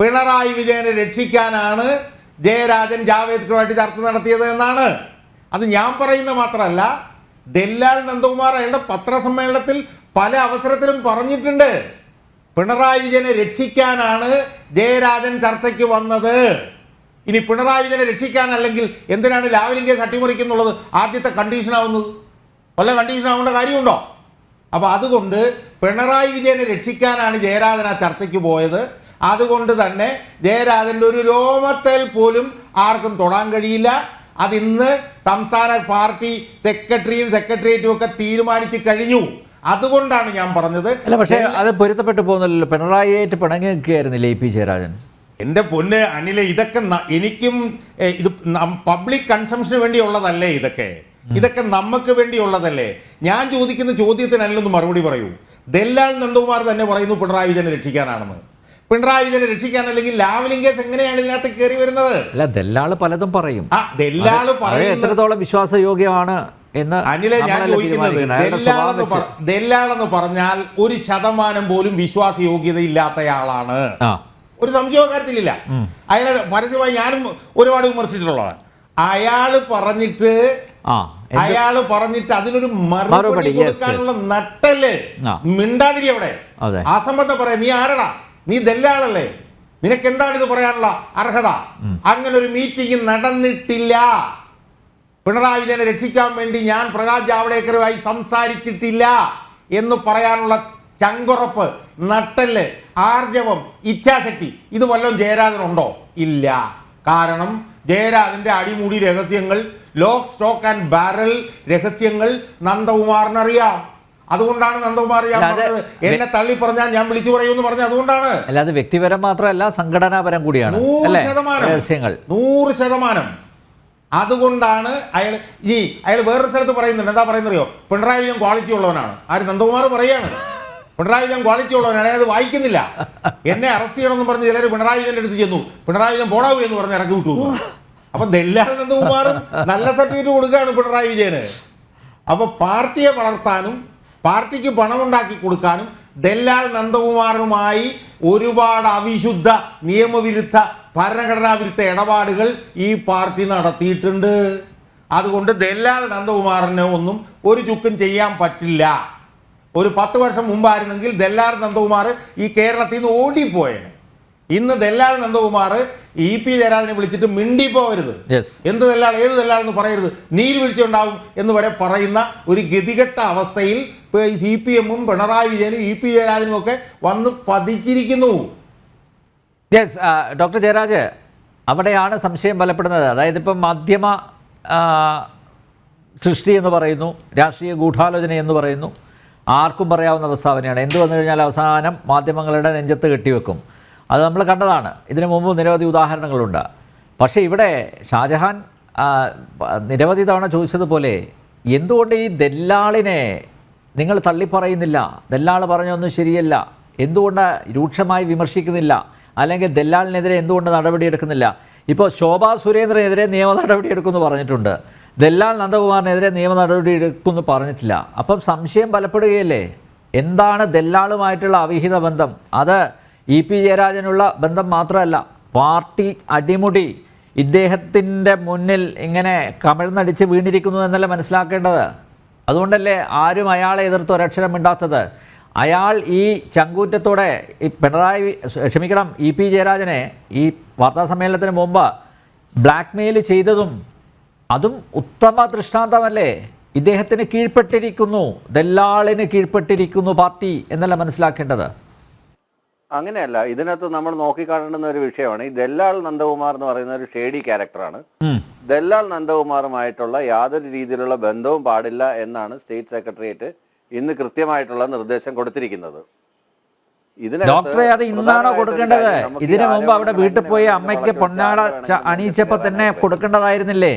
പിണറായി വിജയനെ രക്ഷിക്കാനാണ് ജയരാജൻ ജാവേദ്കറുമായിട്ട് ചർച്ച നടത്തിയത് എന്നാണ്. അത് ഞാൻ പറയുന്ന മാത്രമല്ല ദല്ലാൽ നന്ദകുമാർ അയാളുടെ പത്രസമ്മേളനത്തിൽ പല അവസരത്തിലും പറഞ്ഞിട്ടുണ്ട്. പിണറായി വിജയനെ രക്ഷിക്കാനാണ് ജയരാജൻ ചർച്ചയ്ക്ക് വന്നത്. ഇനി പിണറായി വിജയനെ രക്ഷിക്കാനല്ലെങ്കിൽ എന്തിനാണ് ലാവലിംഗ് കേസ് അട്ടിമറിക്കുന്നുള്ളത്? ആദ്യത്തെ കണ്ടീഷനാവുന്നത് വല്ല കണ്ടീഷൻ ആവേണ്ട കാര്യമുണ്ടോ? അപ്പോൾ അതുകൊണ്ട് പിണറായി വിജയനെ രക്ഷിക്കാനാണ് ജയരാജൻ ആ ചർച്ചയ്ക്ക് പോയത്. അതുകൊണ്ട് തന്നെ ജയരാജന്റെ ഒരു രോമത്തേൽ പോലും ആർക്കും തൊടാൻ കഴിയില്ല. അതിന്ന് സംസ്ഥാന പാർട്ടി സെക്രട്ടറിയും സെക്രട്ടേറിയറ്റും ഒക്കെ തീരുമാനിച്ചു കഴിഞ്ഞു. അതുകൊണ്ടാണ് ഞാൻ പറഞ്ഞത്. അല്ല പക്ഷേ അത് പൊരുത്തപ്പെട്ടു പോകുന്നില്ലല്ലോ പിണറായിയായിട്ട് പിണങ്ങി നിൽക്കുകയായിരുന്നില്ലേ ഇ പി ജയരാജൻ? എന്റെ പൊന്ന് അനിലെ ഇതൊക്കെ എനിക്കും ഇത് പബ്ലിക് കൺസംഷന് വേണ്ടിയുള്ളതല്ലേ ഇതൊക്കെ? ഇതൊക്കെ നമുക്ക് വേണ്ടിയുള്ളതല്ലേ? ഞാൻ ചോദിക്കുന്ന ചോദ്യത്തിനല്ലൊന്ന് മറുപടി പറയൂ. ദല്ലാൽ നന്ദകുമാർ തന്നെ പറയുന്നു പിണറായി വിജയനെ രക്ഷിക്കാനാണെന്ന്. പിണറായി വിജയനെ രക്ഷിക്കാൻ അല്ലെങ്കിൽ ലാവലിംഗ് കേസ് എങ്ങനെയാണ് ഇതിനകത്ത് കയറി വരുന്നത്? അല്ല ദല്ലാൾ പലതും പറയും. ദല്ലാൾ പറയും എത്രത്തോളം വിശ്വാസയോഗ്യമാണ് എന്ന് അനിലെ ഞാൻ ചോദിക്കുന്നത് ദല്ലാളെന്ന് പറഞ്ഞാൽ ഒരു ശതമാനം പോലും വിശ്വാസ യോഗ്യത ഇല്ലാത്തയാളാണ് ഒരു സംശയവും കാര്യത്തിലില്ല. അയാൾ പരസ്യമായി ഞാനും ഒരുപാട് വിമർശിച്ചിട്ടുള്ളതാണ് അയാൾ പറഞ്ഞിട്ട് അയാൾ അയാൾ പറഞ്ഞിട്ട് അതിനൊരു മറുപടി, കൊടുക്കാനുള്ള നട്ടൽ മിണ്ടാതിരി അവിടെ. അതെ. ആ സംബന്ധം പറയാ. നീ ആരടാ? നീ ദല്ലാളല്ലേ? നിനക്ക് എന്താണ് ഇത് പറയാനുള്ള അർഹത? അങ്ങനെ ഒരു മീറ്റിംഗ് നടന്നിട്ടില്ല. പിണറായി വിജയനെ രക്ഷിക്കാൻ വേണ്ടി ഞാൻ പ്രകാശ് ജാവ്ദേക്കറുമായി സംസാരിച്ചിട്ടില്ല എന്ന് പറയാനുള്ള ചങ്കുറപ്പ് നട്ടൽ ആർജവം ഇച്ഛാശക്തി ഇത് വല്ലതും ജയരാജനുണ്ടോ ഇല്ല. കാരണം ജയരാജന്റെ അടിമൂടി രഹസ്യങ്ങൾ ലോക്ക് സ്റ്റോക്ക് ആൻഡ് ബാരൽ രഹസ്യങ്ങൾ നന്ദകുമാറിനറിയാം. അതുകൊണ്ടാണ് നന്ദകുമാർ ഞാൻ പറഞ്ഞത്. എന്നെ തള്ളി പറഞ്ഞാൽ ഞാൻ വിളിച്ചു പറയൂന്ന് പറഞ്ഞത്. അതുകൊണ്ടാണ്. അല്ലാതെ വ്യക്തിപരം മാത്രമല്ല സംഘടനാപരം കൂടിയാണ്. നൂറ് ശതമാനം. നൂറ് ശതമാനം. അതുകൊണ്ടാണ് അയാൾ ഈ അയാൾ വേറൊരു സ്ഥലത്ത് പറയുന്നുണ്ട്. എന്താ പറയുന്നറിയോ? പിണറായി വിജയൻ ക്വാളിറ്റി ഉള്ളവനാണ്. ആര്? നന്ദകുമാർ പറയാണ്. പിണറായി വിജയൻ ക്വാളിറ്റി ഉള്ളവനാണ്. അത് വായിക്കുന്നില്ല. എന്നെ അറസ്റ്റ് ചെയ്യണമെന്ന് പറഞ്ഞ് ചിലർ പിണറായി വിജയന്റെ അടുത്ത് ചെന്നു. പിണറായി വിജയൻ പോടാവൂ എന്ന് പറഞ്ഞ് ഇറക്കി വിട്ടു അപ്പൊ ദല്ലാണ് നന്ദകുമാർ. നല്ല സർട്ടിഫിക്കറ്റ് കൊടുക്കുകയാണ് പിണറായി വിജയന്. അപ്പൊ പാർട്ടിയെ വളർത്താനും പാർട്ടിക്ക് പണമുണ്ടാക്കി കൊടുക്കാനും ദല്ലാൽ നന്ദകുമാറുമായി ഒരുപാട് അവിശുദ്ധ നിയമവിരുദ്ധ ഭരണഘടനാ വിരുദ്ധ ഇടപാടുകൾ ഈ പാർട്ടി നടത്തിയിട്ടുണ്ട്. അതുകൊണ്ട് ദല്ലാൽ നന്ദകുമാറിന് ഒന്നും ഒരു ചുക്കും ചെയ്യാൻ പറ്റില്ല. ഒരു പത്ത് വർഷം മുമ്പായിരുന്നെങ്കിൽ ദല്ലാൽ നന്ദകുമാർ ഈ കേരളത്തിൽ നിന്ന് ഓടിപ്പോയേനെ. ഇന്ന് ദല്ലാൽ നന്ദകുമാർ ഇ പി ജയരാജനെ വിളിച്ചിട്ട് മിണ്ടി പോകരുത് എന്ത് ദല്ലാൾ ഏത് ദല്ലാൾ എന്ന് പറയരുത്. നീര് വീഴ്ച ഉണ്ടാവും എന്ന് വരെ പറയുന്ന ഒരു ഗതികെട്ട അവസ്ഥയിൽ ഇപ്പോൾ ഈ സി പി എമ്മും പിണറായി വിജയനും ഇ പി ജയരാജനും ഒക്കെ വന്ന് പതിച്ചിരിക്കുന്നു. യെസ് ഡോക്ടർ ജയരാജ് അവിടെയാണ് സംശയം ബലപ്പെടുന്നത്. അതായത് ഇപ്പം മാധ്യമ സൃഷ്ടി എന്ന് പറയുന്നു രാഷ്ട്രീയ ഗൂഢാലോചന എന്ന് പറയുന്നു. ആർക്കും പറയാവുന്ന പ്രസ്താവനയാണ് എന്ത് വന്നു കഴിഞ്ഞാൽ അവസാനം മാധ്യമങ്ങളുടെ നെഞ്ചത്ത് കെട്ടിവെക്കും. അത് നമ്മൾ കണ്ടതാണ്. ഇതിനു മുമ്പ് നിരവധി ഉദാഹരണങ്ങളുണ്ട്. പക്ഷേ ഇവിടെ ഷാജഹാൻ നിരവധി തവണ ചോദിച്ചതുപോലെ എന്തുകൊണ്ട് ഈ ദല്ലാളിനെ നിങ്ങൾ തള്ളിപ്പറയുന്നില്ല. ദല്ലാൾ പറഞ്ഞൊന്നും ശരിയല്ല. എന്തുകൊണ്ട് രൂക്ഷമായി വിമർശിക്കുന്നില്ല? അല്ലെങ്കിൽ ദല്ലാളിനെതിരെ എന്തുകൊണ്ട് നടപടിയെടുക്കുന്നില്ല? ഇപ്പോൾ ശോഭാ സുരേന്ദ്രനെതിരെ നിയമ നടപടിയെടുക്കുമെന്ന് പറഞ്ഞിട്ടുണ്ട്. ദല്ലാൽ നന്ദകുമാറിനെതിരെ നിയമ നടപടി എടുക്കുമെന്ന് പറഞ്ഞിട്ടില്ല. അപ്പം സംശയം ബലപ്പെടുകയല്ലേ? എന്താണ് ദല്ലാളുമായിട്ടുള്ള അവിഹിത ബന്ധം? അത് ഇ പി ജയരാജനുള്ള ബന്ധം മാത്രമല്ല പാർട്ടി അടിമുടി ഇദ്ദേഹത്തിന്റെ മുന്നിൽ ഇങ്ങനെ കമിഴ്ന്നടിച്ച് വീണിരിക്കുന്നു എന്നല്ല മനസ്സിലാക്കേണ്ടത്? അതുകൊണ്ടല്ലേ ആരും അയാളെ എതിർത്ത് ഒരക്ഷരം മിണ്ടാത്തത്? അയാൾ ഈ ചങ്കൂറ്റത്തോടെ ഈ പിണറായി ക്ഷമിക്കണം ഇ പി ജയരാജനെ ഈ വാർത്താ സമ്മേളനത്തിന് മുമ്പ് ബ്ലാക്ക്മെയിൽ ചെയ്തതും അതും ഉത്തമ ദൃഷ്ടാന്തമല്ലേ? ഇദ്ദേഹത്തിന് കീഴ്പ്പെട്ടിരിക്കുന്നു ദല്ലാളിന് കീഴ്പ്പെട്ടിരിക്കുന്നു പാർട്ടി എന്നല്ല മനസ്സിലാക്കേണ്ടത്. അങ്ങനെയല്ല ഇതിനകത്ത് നമ്മൾ നോക്കിക്കാണേണ്ടുന്ന ഒരു വിഷയമാണ് ഈ ദല്ലാൾ നന്ദകുമാർ എന്ന് പറയുന്ന ഒരു ഷേഡി ക്യാരക്ടറാണ്. ഉം. ദല്ലാൾ നന്ദകുമാറുമായിട്ടുള്ള യാതൊരു രീതിയിലുള്ള ബന്ധവും പാടില്ല എന്നാണ് സ്റ്റേറ്റ് സെക്രട്ടേറിയറ്റ് ഇന്ന് കൃത്യമായിട്ടുള്ള നിർദ്ദേശം കൊടുത്തിരിക്കുന്നത്. ഡോക്ടറെ അത് ഇന്നാണോ കൊടുക്കേണ്ടത്? ഇതിനു മുമ്പ് അവിടെ വീട്ടിൽ പോയി അമ്മയ്ക്ക് പൊന്നാട അണിയിച്ചപ്പോ അണിയിച്ചപ്പോൾ തന്നെ കൊടുക്കേണ്ടതായിരുന്നില്ലേ?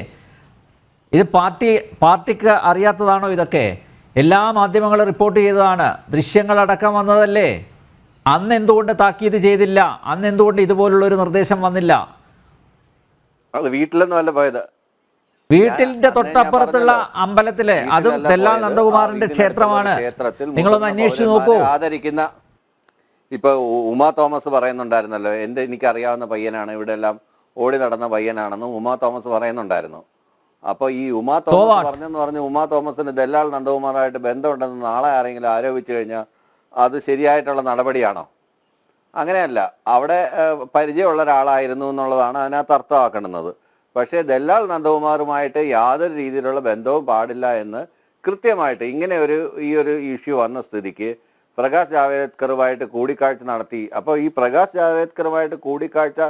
ഇത് പാർട്ടി പാർട്ടിക്ക് അറിയാത്തതാണോ ഇതൊക്കെ? എല്ലാ മാധ്യമങ്ങളും റിപ്പോർട്ട് ചെയ്തതാണ്. ദൃശ്യങ്ങൾ അടക്കം വന്നതല്ലേ? അന്ന് എന്തുകൊണ്ട് താക്കീത് ചെയ്തില്ല? അന്ന് എന്തുകൊണ്ട് ഇതുപോലുള്ള ഒരു നിർദ്ദേശം വന്നില്ല? അത് വീട്ടിലൊന്നും അല്ല പോയത്. തൊട്ടപ്പുറത്തുള്ള അമ്പലത്തിലെ അതും തെല്ലാൽ നന്ദകുമാറിന്റെ ക്ഷേത്രമാണ്. ക്ഷേത്രത്തിൽ നിങ്ങളൊന്ന് അന്വേഷിച്ചു നോക്കൂ. ആദരിക്കുന്ന ഇപ്പൊ ഉമാ തോമസ് പറയുന്നുണ്ടായിരുന്നല്ലോ. എന്റെ എനിക്ക് അറിയാവുന്ന പയ്യനാണ്. ഇവിടെ എല്ലാം ഓടി നടന്ന പയ്യനാണെന്ന് ഉമാ തോമസ് പറയുന്നുണ്ടായിരുന്നു. അപ്പൊ ഈ ഉമാ തോമസ്? പറഞ്ഞെന്ന് പറഞ്ഞ് ഉമാ തോമസിന് ദല്ലാൽ നന്ദകുമാറായിട്ട് ബന്ധമുണ്ടെന്ന് നാളെ ആരെങ്കിലും ആരോപിച്ചു കഴിഞ്ഞാൽ അത് ശരിയായിട്ടുള്ള നടപടിയാണോ? അങ്ങനെയല്ല. അവിടെ പരിചയമുള്ള ഒരാളായിരുന്നു എന്നുള്ളതാണ് അതിനകത്ത് അർത്ഥമാക്കുന്നത്. പക്ഷേ ദല്ലാൽ നന്ദകുമാറുമായിട്ട് യാതൊരു രീതിയിലുള്ള ബന്ധവും പാടില്ല എന്ന് കൃത്യമായിട്ട് ഇങ്ങനെ ഒരു ഈ ഒരു ഇഷ്യൂ വന്ന സ്ഥിതിക്ക് പ്രകാശ് ജാവേദ്കറുമായിട്ട് കൂടിക്കാഴ്ച നടത്തി. അപ്പോൾ ഈ പ്രകാശ് ജാവേദ്കറുമായിട്ട് കൂടിക്കാഴ്ച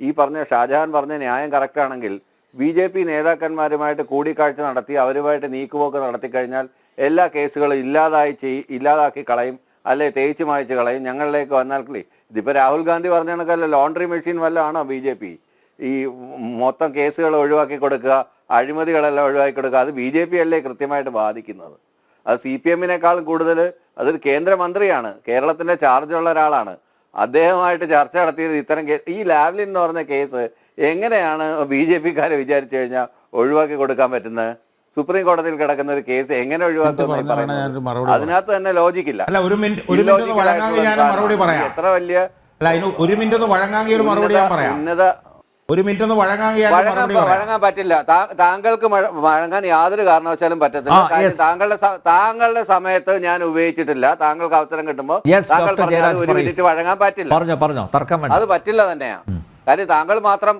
ഈ പറഞ്ഞ ഷാജഹാൻ പറഞ്ഞ ന്യായം കറക്റ്റാണെങ്കിൽ ബി ജെ പി നേതാക്കന്മാരുമായിട്ട് കൂടിക്കാഴ്ച നടത്തി അവരുമായിട്ട് നീക്കുപോക്ക് നടത്തി കഴിഞ്ഞാൽ എല്ലാ കേസുകളും ഇല്ലാതായി ചെയ് ഇല്ലാതാക്കി കളയും അല്ലെ തേച്ച് മായച്ച് കളയും. ഞങ്ങളിലേക്ക് വന്നാൽ ഇതിപ്പോൾ രാഹുൽ ഗാന്ധി പറഞ്ഞ കണക്കല്ല ലോണ്ടറി മെഷീൻ വല്ലതാണോ ബി ജെ പി? ഈ മൊത്തം കേസുകൾ ഒഴിവാക്കി കൊടുക്കുക അഴിമതികളെല്ലാം ഒഴിവാക്കി കൊടുക്കുക അത് ബി ജെ പി അല്ലേ കൃത്യമായിട്ട് ബാധിക്കുന്നത്? അത് സി പി എമ്മിനേക്കാളും കൂടുതൽ അതൊരു കേന്ദ്രമന്ത്രിയാണ് കേരളത്തിന്റെ ചാർജുള്ള ഒരാളാണ്. അദ്ദേഹമായിട്ട് ചർച്ച നടത്തിയത് ഇത്തരം കേസ് ഈ ലാവ്ലിൻ എന്ന് പറഞ്ഞ കേസ് എങ്ങനെയാണ് ബി ജെ പിക്കാരെ വിചാരിച്ചു കഴിഞ്ഞാൽ ഒഴിവാക്കി കൊടുക്കാൻ പറ്റുന്നത്? സുപ്രീം കോടതിയിൽ കിടക്കുന്ന ഒരു കേസ് എങ്ങനെ ഒഴിവാക്കുന്നു അതിനകത്ത് തന്നെ ലോജിക്കില്ല. അല്ല ഒരു മിനിറ്റ് ഒരു മിനിറ്റ് ഞാൻ മറുപടി പറയാം. എത്ര വലിയ അല്ല അതിന് ഒരു മിനിറ്റ് ഒന്ന് വഴങ്ങാമെങ്കിൽ ഒരു മറുപടി ഞാൻ പറയാം. ഒരു മിനിറ്റ് ഒന്ന് വഴങ്ങാൻ പറ്റില്ല. താങ്കൾക്ക് വഴങ്ങാൻ യാതൊരു കാരണവശാലും പറ്റത്തില്ല. താങ്കളുടെ താങ്കളുടെ സമയത്ത് ഞാൻ ഉപയോഗിച്ചിട്ടില്ല. താങ്കൾക്ക് അവസരം കിട്ടുമ്പോൾ താങ്കൾ. പറഞ്ഞാൽ ഒരു മിനിറ്റ് വഴങ്ങാൻ പറ്റില്ല. പറഞ്ഞോ പറഞ്ഞോ. തർക്കം വേണ്ട. അത് പറ്റില്ല തന്നെയാ. കാര്യം താങ്കൾ മാത്രം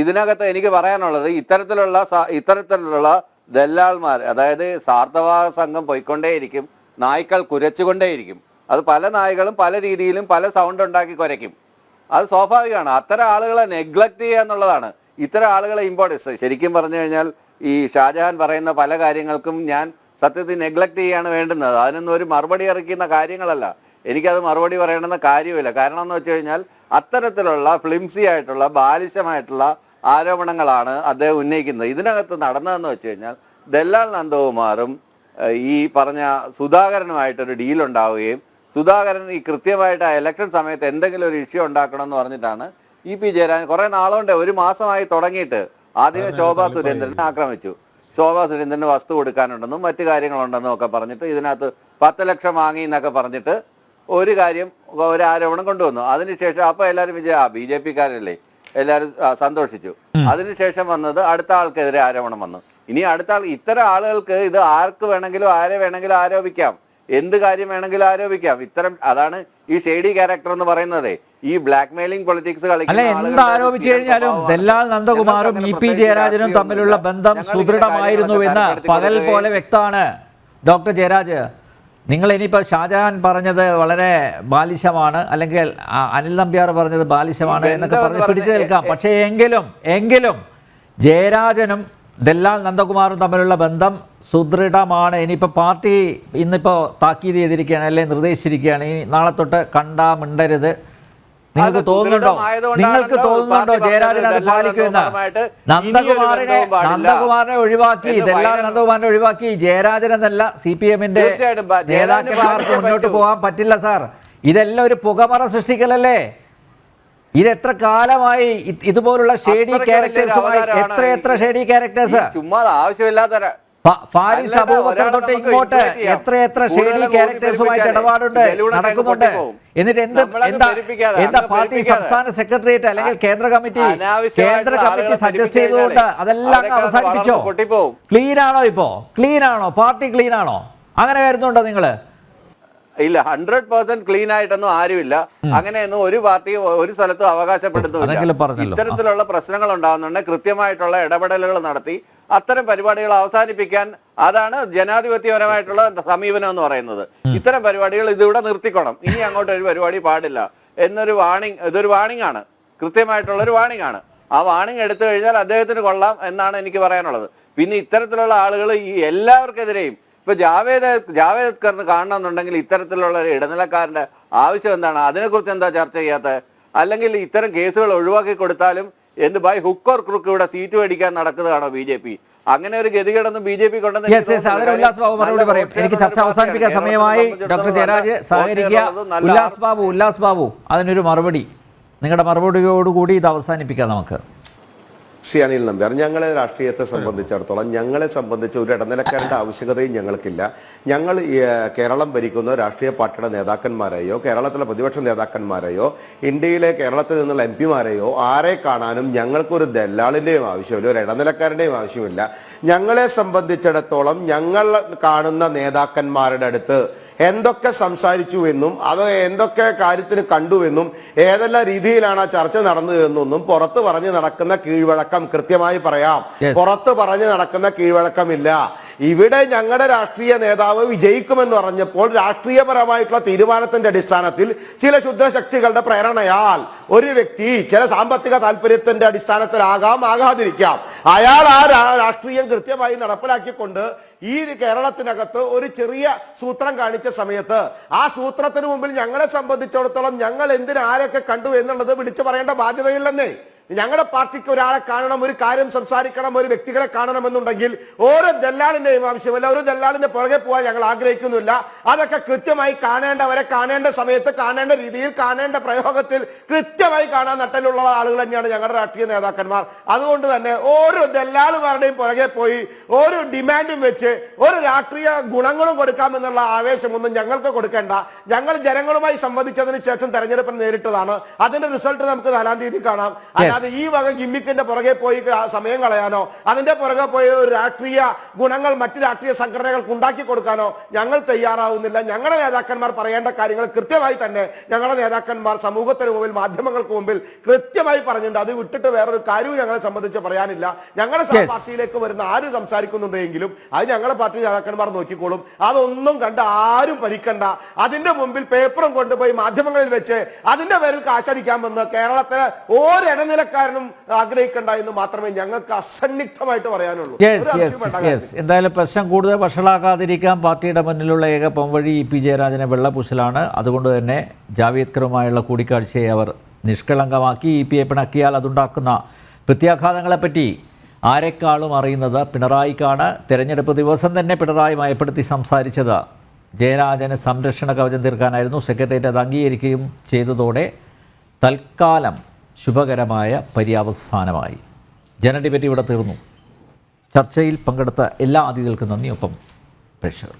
ഇതിനകത്ത് എനിക്ക് പറയാനുള്ളത് ഇത്തരത്തിലുള്ള ഇത്തരത്തിലുള്ള ദല്ലാൾമാർ അതായത് സാർത്ഥവാഹ സംഘം പോയിക്കൊണ്ടേയിരിക്കും നായ്ക്കൾ കുരച്ചുകൊണ്ടേയിരിക്കും. അത് പല നായ്കളും പല രീതിയിലും പല സൗണ്ട് ഉണ്ടാക്കി കുരയ്ക്കും. അത് സ്വാഭാവികമാണ്. അത്തരം ആളുകളെ നെഗ്ലക്ട് ചെയ്യുക എന്നുള്ളതാണ്. ഇത്തരം ആളുകളെ ഇമ്പോർട്ടൻസ് ശരിക്കും പറഞ്ഞു കഴിഞ്ഞാൽ ഈ ഷാജഹാൻ പറയുന്ന പല കാര്യങ്ങൾക്കും ഞാൻ സത്യത്തിൽ നെഗ്ലക്ട് ചെയ്യാണ് വേണ്ടുന്നത്. അതിനൊന്നും ഒരു മറുപടി അറിയിക്കുന്ന കാര്യങ്ങളല്ല. എനിക്കത് മറുപടി പറയണമെന്ന കാര്യമില്ല കാരണം എന്ന് വെച്ച് കഴിഞ്ഞാൽ അത്തരത്തിലുള്ള ഫ്ലിംസി ആയിട്ടുള്ള ബാലിശമായിട്ടുള്ള ആരോപണങ്ങളാണ് അദ്ദേഹം ഉന്നയിക്കുന്നത്. ഇതിനകത്ത് നടന്നതെന്ന് വെച്ച് കഴിഞ്ഞാൽ ദല്ലാൽ നന്ദകുമാറും ഈ പറഞ്ഞ സുധാകരനുമായിട്ടൊരു ഡീൽ ഉണ്ടാവുകയും സുധാകരൻ ഈ കൃത്യമായിട്ട് ആ ഇലക്ഷൻ സമയത്ത് എന്തെങ്കിലും ഒരു ഇഷ്യൂ ഉണ്ടാക്കണം എന്ന് പറഞ്ഞിട്ടാണ് ഇ പി ജയരാജൻ കുറെ നാളുകൊണ്ട് ഒരു മാസമായി തുടങ്ങിയിട്ട് ആദ്യമേ ശോഭാ സുരേന്ദ്രനെ ആക്രമിച്ചു. ശോഭാ സുരേന്ദ്രന് വസ്തു കൊടുക്കാനുണ്ടെന്നും മറ്റു കാര്യങ്ങളുണ്ടെന്നും ഒക്കെ പറഞ്ഞിട്ട് ഇതിനകത്ത് പത്ത് ലക്ഷം വാങ്ങി എന്നൊക്കെ പറഞ്ഞിട്ട് ഒരു കാര്യം ഒരു ആരോപണം കൊണ്ടുവന്നു. അതിനുശേഷം അപ്പൊ എല്ലാവരും വിജയ ബി ജെ പിക്കാരല്ലേ? എല്ലാവരും സന്തോഷിച്ചു. അതിനുശേഷം വന്നത് അടുത്ത ആൾക്കെതിരെ ആരോപണം വന്നു. ഇനി അടുത്ത ആൾ ഇത്തരം ആളുകൾക്ക് ഇത് ആർക്ക് വേണമെങ്കിലും ആരെ വേണമെങ്കിലും ആരോപിക്കാം. എന്ത് കാര്യം വേണമെങ്കിലും ആരോപിക്കാം. ഇത്തരം അതാണ് ഈ ഷെയ്ഡി ക്യാരക്ടർ എന്ന് പറയുന്നത്. ഈ ബ്ലാക്ക് മെയിലിംഗ് പൊളിറ്റിക്സ് അല്ല കഴിഞ്ഞാലും ദല്ലാൽ നന്ദകുമാറും ഇ പി ജയരാജനും തമ്മിലുള്ള ബന്ധം സുദൃഢമായിരുന്നു എന്ന് പകൽ പോലെ വ്യക്തമാണ് ഡോക്ടർ ജയരാജ്. നിങ്ങൾ ഇനിയിപ്പോൾ ഷാജഹാൻ പറഞ്ഞത് വളരെ ബാലിശമാണ് അല്ലെങ്കിൽ അനിൽ നമ്പ്യാർ പറഞ്ഞത് ബാലിശമാണ് എന്നൊക്കെ പറഞ്ഞ് പിടിച്ചു നിൽക്കാം. പക്ഷേ എങ്കിലും എങ്കിലും ജയരാജനും ദല്ലാൽ നന്ദകുമാറും തമ്മിലുള്ള ബന്ധം സുദൃഢമാണ്. ഇനിയിപ്പോൾ പാർട്ടി ഇന്നിപ്പോൾ താക്കീത് ചെയ്തിരിക്കുകയാണ് അല്ലെങ്കിൽ നിർദ്ദേശിച്ചിരിക്കുകയാണ്. ഈ നാളെ തൊട്ട് കണ്ടാ മിണ്ടരുത്. നിങ്ങൾക്ക് തോന്നുന്നുണ്ടോ? നിങ്ങൾക്ക് തോന്നുന്നുണ്ടോ ജയരാജൻ അത് പാലിക്കുമെന്ന്? നന്ദകുമാറിനെ. നന്ദകുമാറിനെ ഒഴിവാക്കി ഇതെല്ലാം നന്ദകുമാറിനെ ഒഴിവാക്കി ജയരാജൻ എന്നല്ല സി പി എമ്മിന്റെ നേതാക്കന്മാർക്ക് മുന്നോട്ട് പോകാൻ പറ്റില്ല സാർ. ഇതെല്ലാം ഒരു പുകമറ സൃഷ്ടിക്കലല്ലേ? ഇത് എത്ര കാലമായി ഇതുപോലുള്ള ഷേഡി ക്യാരക്ടേഴ്സുമായി എത്ര എത്ര ഷേഡി ക്യാരക്ടേഴ്സ്? ചുമ്മാ ആവശ്യമില്ലാത്ത ഫാരിസ് അബൂബക്കർ തൊട്ട് ഇങ്ങോട്ട് എത്ര എത്ര ഷേഡി ക്യാരക്ടേഴ്സുമായിട്ട് ഇടപാടുണ്ട്? നടക്കുന്നുണ്ട്. എന്നിട്ട് എന്ത് എന്താ എന്താ പാർട്ടി സംസ്ഥാന സെക്രട്ടേറിയറ്റ് അല്ലെങ്കിൽ കേന്ദ്ര കമ്മിറ്റി? കേന്ദ്ര കമ്മിറ്റി സജസ്റ്റ് ചെയ്തുകൊണ്ട് അതെല്ലാം അവസാനിപ്പിച്ചോ? ക്ലീൻ ആണോ ഇപ്പോ? ക്ലീൻ ആണോ? പാർട്ടി ക്ലീൻ ആണോ? അങ്ങനെ വരുന്നുണ്ടോ നിങ്ങൾ? ഇല്ല ഹൺഡ്രഡ് പെർസെന്റ് ക്ലീൻ ആയിട്ടൊന്നും ആരുമില്ല. അങ്ങനെയൊന്നും ഒരു പാർട്ടിയും ഒരു സ്ഥലത്തും പറഞ്ഞല്ലോ. ഇത്തരത്തിലുള്ള പ്രശ്നങ്ങൾ ഉണ്ടാകുന്നുണ്ട്. കൃത്യമായിട്ടുള്ള ഇടപെടലുകൾ നടത്തി. അത്തരം പരിപാടികൾ അവസാനിപ്പിക്കാൻ അതാണ് ജനാധിപത്യപരമായിട്ടുള്ള സമീപനം എന്ന് പറയുന്നത്. ഇത്തരം പരിപാടികൾ ഇതിവിടെ നിർത്തിക്കണം. ഇനി അങ്ങോട്ട് ഒരു പരിപാടി പാടില്ല. എന്നൊരു വാണിംഗ് ഇതൊരു വാണിംഗ് ആണ് കൃത്യമായിട്ടുള്ള ഒരു വാണിംഗ് ആണ് ആ വാണിംഗ് എടുത്തു കഴിഞ്ഞാൽ അദ്ദേഹത്തിന് കൊള്ളാം എന്നാണ് എനിക്ക് പറയാനുള്ളത്. പിന്നെ ഇത്തരത്തിലുള്ള ആളുകൾ ഈ എല്ലാവർക്കെതിരെയും ഇപ്പൊ ജാവേദ് ജാവേദ് അക്തറിന് കാണണമെന്നുണ്ടെങ്കിൽ ഇത്തരത്തിലുള്ള ഒരു ഇടനിലക്കാരന്റെ ആവശ്യം എന്താണ്? അതിനെക്കുറിച്ച് എന്താ ചർച്ച ചെയ്യാത്തത് അല്ലെങ്കിൽ ഇത്തരം കേസുകൾ ഒഴിവാക്കി കൊടുത്താലും എന്ത് ബൈ ഹുക്കർ ക്രുക്ക് ഇവിടെ സീറ്റ് മേടിക്കാൻ നടക്കുന്നതാണോ ബി ജെ പി? അങ്ങനെ ഒരു ഗതികേടൊന്നും B J P Ullas Babu മറുപടി പറയും. എനിക്ക് ചർച്ച അവസാനിപ്പിക്കാൻ സമയമായി. ഡോക്ടർ ജയരാജ് സഹകരിക്കുക. ഉല്ലാസ് ബാബു ഉല്ലാസ് ബാബു അതിനൊരു മറുപടി. നിങ്ങളുടെ മറുപടിയോടുകൂടി ഇത് അവസാനിപ്പിക്കാം നമുക്ക്. ശ്രീ അനിൽ നമ്പ്യാർ ഞങ്ങളെ രാഷ്ട്രീയത്തെ സംബന്ധിച്ചിടത്തോളം ഞങ്ങളെ സംബന്ധിച്ച് ഒരു ഇടനിലക്കാരന്റെ ആവശ്യകതയും ഞങ്ങൾക്കില്ല. ഞങ്ങൾ കേരളം ഭരിക്കുന്ന രാഷ്ട്രീയ പാർട്ടിയുടെ നേതാക്കന്മാരെയോ കേരളത്തിലെ പ്രതിപക്ഷ നേതാക്കന്മാരെയോ ഇന്ത്യയിലെ കേരളത്തിൽ നിന്നുള്ള എം പിമാരെയോ ആരെ കാണാനും ഞങ്ങൾക്കൊരു ദല്ലാളിന്റെയും ആവശ്യമില്ല ഒരു ഇടനിലക്കാരന്റെയും ആവശ്യമില്ല. ഞങ്ങളെ സംബന്ധിച്ചിടത്തോളം ഞങ്ങൾ കാണുന്ന നേതാക്കന്മാരുടെ അടുത്ത് എന്തൊക്കെ സംസാരിച്ചു എന്നും അത് എന്തൊക്കെ കാര്യത്തിന് കണ്ടുവെന്നും ഏതെല്ലാം രീതിയിലാണ് ആ ചർച്ച നടന്നതെന്നൊന്നും പുറത്ത് പറഞ്ഞ് നടക്കുന്ന കീഴ്വഴക്കം കൃത്യമായി പറയാം. പുറത്ത് പറഞ്ഞ് നടക്കുന്ന കീഴ്വഴക്കമില്ല ഇവിടെ ഞങ്ങളുടെ രാഷ്ട്രീയ നേതാവ് വിജയിക്കുമെന്ന് പറഞ്ഞപ്പോൾ രാഷ്ട്രീയപരമായിട്ടുള്ള തീരുമാനത്തിന്റെ അടിസ്ഥാനത്തിൽ ചില ശുദ്ധശക്തികളുടെ പ്രേരണയാൽ ഒരു വ്യക്തി ചില സാമ്പത്തിക താല്പര്യത്തിന്റെ അടിസ്ഥാനത്തിലാകാം ആകാതിരിക്കാം. അയാൾ ആ രാഷ്ട്രീയം കൃത്യമായി നടപ്പിലാക്കിക്കൊണ്ട് ഈ കേരളത്തിനകത്ത് ഒരു ചെറിയ സൂത്രം കാണിച്ച സമയത്ത് ആ സൂത്രത്തിന് മുമ്പിൽ ഞങ്ങളെ സംബന്ധിച്ചിടത്തോളം ഞങ്ങൾ എന്തിനാരൊക്കെ കണ്ടു എന്നുള്ളത് വിളിച്ചു പറയേണ്ട ബാധ്യതയില്ലെന്നേ. ഞങ്ങളുടെ പാർട്ടിക്ക് ഒരാളെ കാണണം ഒരു കാര്യം സംസാരിക്കണം ഒരു വ്യക്തികളെ കാണണം എന്നുണ്ടെങ്കിൽ ഓരോ ദല്ലാളിന്റെയും ആവശ്യമല്ല. ഓരോ ദല്ലാളിന്റെ പുറകെ പോകാൻ ഞങ്ങൾ ആഗ്രഹിക്കുന്നില്ല. അതൊക്കെ കൃത്യമായി കാണേണ്ടവരെ കാണേണ്ട സമയത്ത് കാണേണ്ട രീതിയിൽ കാണേണ്ട പ്രയോഗത്തിൽ കൃത്യമായി കാണാൻ നട്ടലുള്ള ആളുകൾ തന്നെയാണ് ഞങ്ങളുടെ രാഷ്ട്രീയ നേതാക്കന്മാർ. അതുകൊണ്ട് തന്നെ ഓരോ ദല്ലാളുമാരുടെയും പുറകെ പോയി ഓരോ ഡിമാൻഡും വെച്ച് ഒരു രാഷ്ട്രീയ ഗുണങ്ങളും കൊടുക്കാമെന്നുള്ള ആവേശമൊന്നും ഞങ്ങൾക്ക് കൊടുക്കേണ്ട. ഞങ്ങൾ ജനങ്ങളുമായി സംവദിച്ചതിന് ശേഷം തെരഞ്ഞെടുപ്പ് നേരിട്ടതാണ്. അതിന്റെ റിസൾട്ട് നമുക്ക് നാലാം തീയതി കാണാം. അല്ലാതെ ഈ വക ഗിമ്മിക്കിന്റെ പുറകെ പോയി സമയം കളയാനോ അതിന്റെ പുറകെ പോയി ഒരു രാഷ്ട്രീയ ഗുണങ്ങൾ മറ്റ് രാഷ്ട്രീയ സംഘടനകൾക്ക് ഉണ്ടാക്കി കൊടുക്കാനോ ഞങ്ങൾ തയ്യാറാവുന്നില്ല. ഞങ്ങളുടെ നേതാക്കന്മാർ പറയേണ്ട കാര്യങ്ങൾ കൃത്യമായി തന്നെ ഞങ്ങളുടെ നേതാക്കന്മാർ സമൂഹത്തിന് മുമ്പിൽ മാധ്യമങ്ങൾക്ക് മുമ്പിൽ കൃത്യമായി പറഞ്ഞിട്ടുണ്ട്. അത് വിട്ടിട്ട് വേറൊരു കാര്യവും ഞങ്ങളെ സംബന്ധിച്ച് പറയാനില്ല. ഞങ്ങളുടെ പാർട്ടിയിലേക്ക് വരുന്ന ആര് സംസാരിക്കുന്നുണ്ടെങ്കിലും അത് ഞങ്ങളുടെ പാർട്ടി നേതാക്കന്മാർ നോക്കിക്കോളും. അതൊന്നും കണ്ട് ആരും ഭരിക്കണ്ട അതിന്റെ മുമ്പിൽ പേപ്പറും കൊണ്ടുപോയി മാധ്യമങ്ങളിൽ വെച്ച് അതിന്റെ പേരിൽ കാശടിക്കാൻ കാശടിക്കാമെന്ന് കേരളത്തിലെ ഒരിടനിലക്കാരനും ആഗ്രഹിക്കണ്ട എന്ന് മാത്രമേ ഞങ്ങൾക്ക് അസന്നിഗ്ധമായിട്ട് പറയാനുള്ളൂ. എന്തായാലും പ്രശ്നം കൂടുതൽ വഷളാക്കാതിരിക്കാൻ പാർട്ടിയുടെ മുന്നിലുള്ള ഏക പൊംവഴി ഇ പി ജയരാജനെ വെള്ളപൂശലാണ്. അതുകൊണ്ട് തന്നെ ജാവേദ്കറുമായുള്ള കൂടിക്കാഴ്ചയെ അവർ നിഷ്കളങ്കമാക്കി ഇ പി എ പിണക്കിയാൽ അതുണ്ടാക്കുന്ന പ്രത്യാഘാതങ്ങളെപ്പറ്റി ആരെക്കാളും അറിയുന്നത് പിണറായിക്കാണ്. തെരഞ്ഞെടുപ്പ് ദിവസം തന്നെ പിണറായി മയപ്പെടുത്തി സംസാരിച്ചത്. ജയരാജന് സംരക്ഷണ കവചം തീർക്കാനായിരുന്നു. സെക്രട്ടേറിയറ്റ് അത് അംഗീകരിക്കുകയും ചെയ്തതോടെ തൽക്കാലം ശുഭകരമായ പര്യവസാനമായി. ജന ഡിബേറ്റ് ഇവിടെ തീർന്നു. ചർച്ചയിൽ പങ്കെടുത്ത എല്ലാ അതിഥികൾക്കും നന്ദി ഒപ്പം പ്രേക്ഷകർ